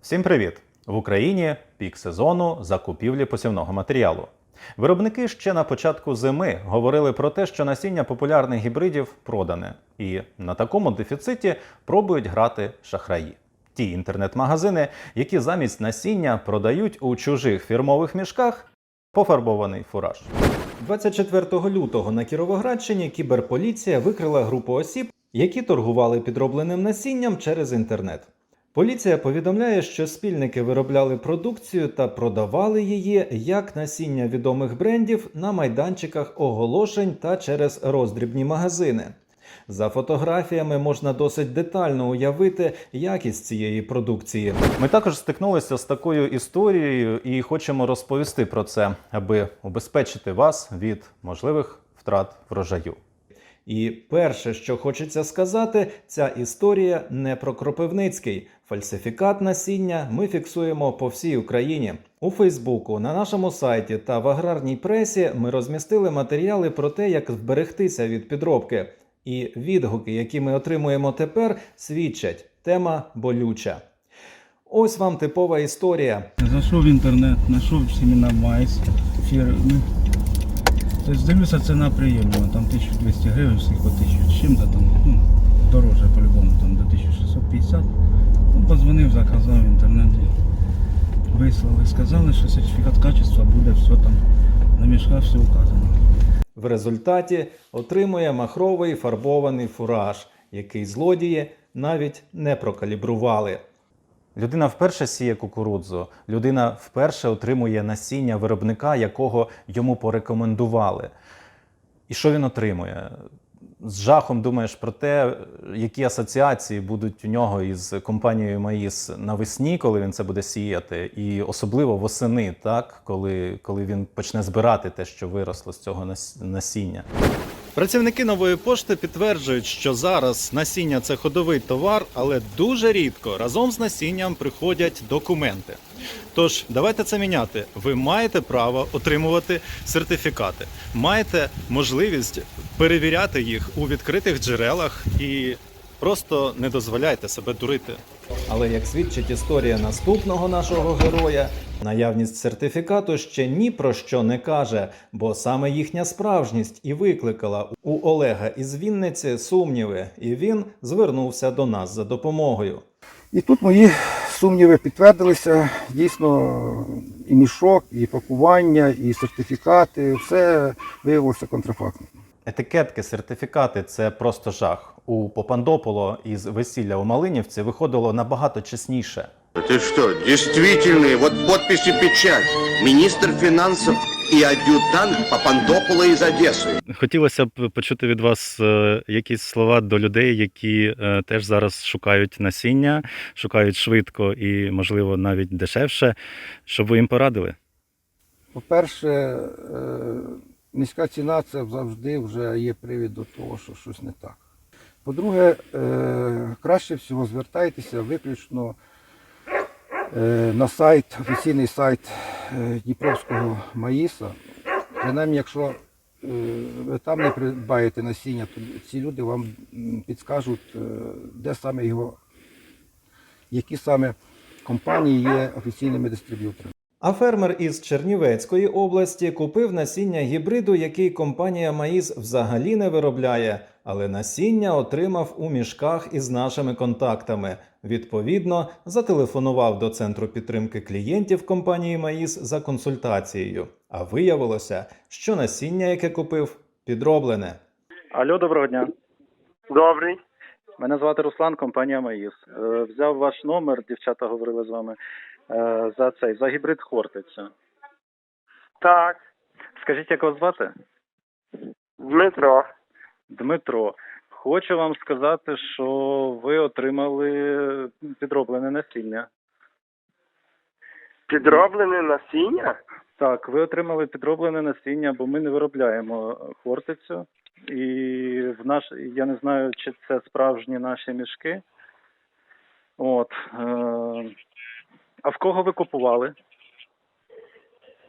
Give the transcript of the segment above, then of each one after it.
Всім привіт! В Україні пік сезону закупівлі посівного матеріалу. Виробники ще на початку зими говорили про те, що насіння популярних гібридів продане, і на такому дефіциті пробують грати шахраї. Ті інтернет-магазини, які замість насіння продають у чужих фірмових мішках пофарбований фураж. 24 лютого на Кіровоградщині кіберполіція викрила групу осіб, які торгували підробленим насінням через інтернет. Поліція повідомляє, що спільники виробляли продукцію та продавали її як насіння відомих брендів на майданчиках оголошень та через роздрібні магазини. За фотографіями можна досить детально уявити якість цієї продукції. Ми також стикнулися з такою історією і хочемо розповісти про це, аби убезпечити вас від можливих втрат врожаю. І перше, що хочеться сказати, ця історія не про Кропивницький. Фальсифікат насіння ми фіксуємо по всій Україні. У Фейсбуку, на нашому сайті та в аграрній пресі ми розмістили матеріали про те, як вберегтися від підробки. І відгуки, які ми отримуємо тепер, свідчать тема болюча. Ось вам типова історія. Зайшов в інтернет, знайшов семена майс фірми. Тобто дивлюся, ціна приємна, там 1200 гривень, всіх по 1000 з чим-то там, ну, дороже по-любому, там до 1650. Ну, позвонив, заказав в інтернеті, вислали, сказали, що сертифікат качества буде, все там, на мішках все указано. В результаті отримує махровий фарбований фураж, який злодії навіть не прокалібрували. Людина вперше сіє кукурудзу, людина вперше отримує насіння виробника, якого йому порекомендували. І що він отримує? З жахом думаєш про те, які асоціації будуть у нього із компанією Маїс навесні, коли він це буде сіяти, і особливо восени, так, коли, коли він почне збирати те, що виросло з цього насіння. Працівники нової пошти підтверджують, що зараз насіння це ходовий товар, але дуже рідко разом з насінням приходять документи. Тож давайте це міняти. Ви маєте право отримувати сертифікати, маєте можливість перевіряти їх у відкритих джерелах і просто не дозволяйте себе дурити. Але як свідчить історія наступного нашого героя, наявність сертифікату ще ні про що не каже, бо саме їхня справжність і викликала у Олега із Вінниці сумніви, і він звернувся до нас за допомогою. І тут мої сумніви підтвердилися. Дійсно, і мішок, і пакування, і сертифікати, все виявилося контрафактним Етикетки, сертифікати це просто жах. У Попандополо із весілля у Малинівці виходило набагато чесніше. Ты что, действительный, вот подпись и печать. Министр финансов и адъютант Папандопола из Одессы. Хотілося б почути від вас е, якісь слова до людей, які е, теж зараз шукають насіння, шукають швидко і, можливо, навіть дешевше, щоб ви їм порадили. По-перше, е, низька ціна це завжди вже є привід до того, що щось не так. По-друге, е, краще всього звертайтеся виключно е, на сайт, офіційний сайт е, Дніпровського Маїса. Принаймні, якщо ви там не придбаєте насіння, то ці люди вам підскажуть, де саме його, які саме компанії є офіційними дистриб'юторами. А фермер із Чернівецької області купив насіння гібриду, який компанія Маїс взагалі не виробляє, але насіння отримав у мішках із нашими контактами. Відповідно, зателефонував до центру підтримки клієнтів компанії Маїс за консультацією. А виявилося, що насіння, яке купив, підроблене. Алло, доброго дня. Добрий. Мене звати Руслан, компанія Маїс. Е, Взяв ваш номер, дівчата говорили з вами за цей за гібрид Хортиця. Так, Скажіть, як вас звати? Дмитро. Дмитро. Хочу вам сказати, що ви отримали підроблене насіння. Підроблене насіння? Так, ви отримали підроблене насіння, бо ми не виробляємо хортицю. І в наш я не знаю, чи це справжні наші мішки. От. Е, а в кого ви купували?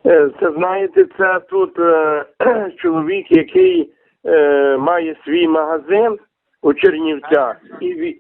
Е, Це знаєте, це тут е, чоловік, який е, має свій магазин у Чернівцях. І він,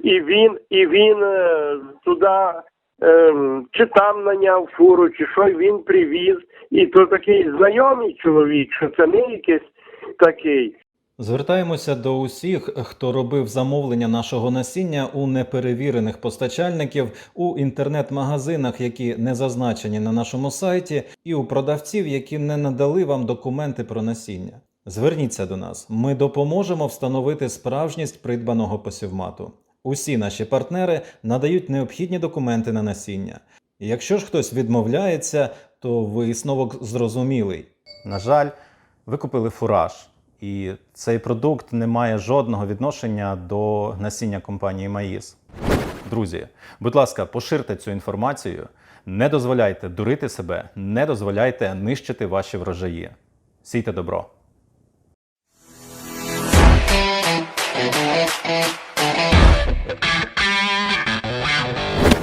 і він, і він е, туди ем, чи там наняв фуру, чи що він привіз. І то такий знайомий чоловік, що це не якийсь такий. Звертаємося до усіх, хто робив замовлення нашого насіння у неперевірених постачальників, у інтернет-магазинах, які не зазначені на нашому сайті, і у продавців, які не надали вам документи про насіння. Зверніться до нас, ми допоможемо встановити справжність придбаного посівмату. Усі наші партнери надають необхідні документи на насіння. Якщо ж хтось відмовляється, то висновок зрозумілий. На жаль, ви купили фураж, і цей продукт не має жодного відношення до насіння компанії Маїс. Друзі, будь ласка, поширте цю інформацію, не дозволяйте дурити себе, не дозволяйте нищити ваші врожаї. Сійте добро.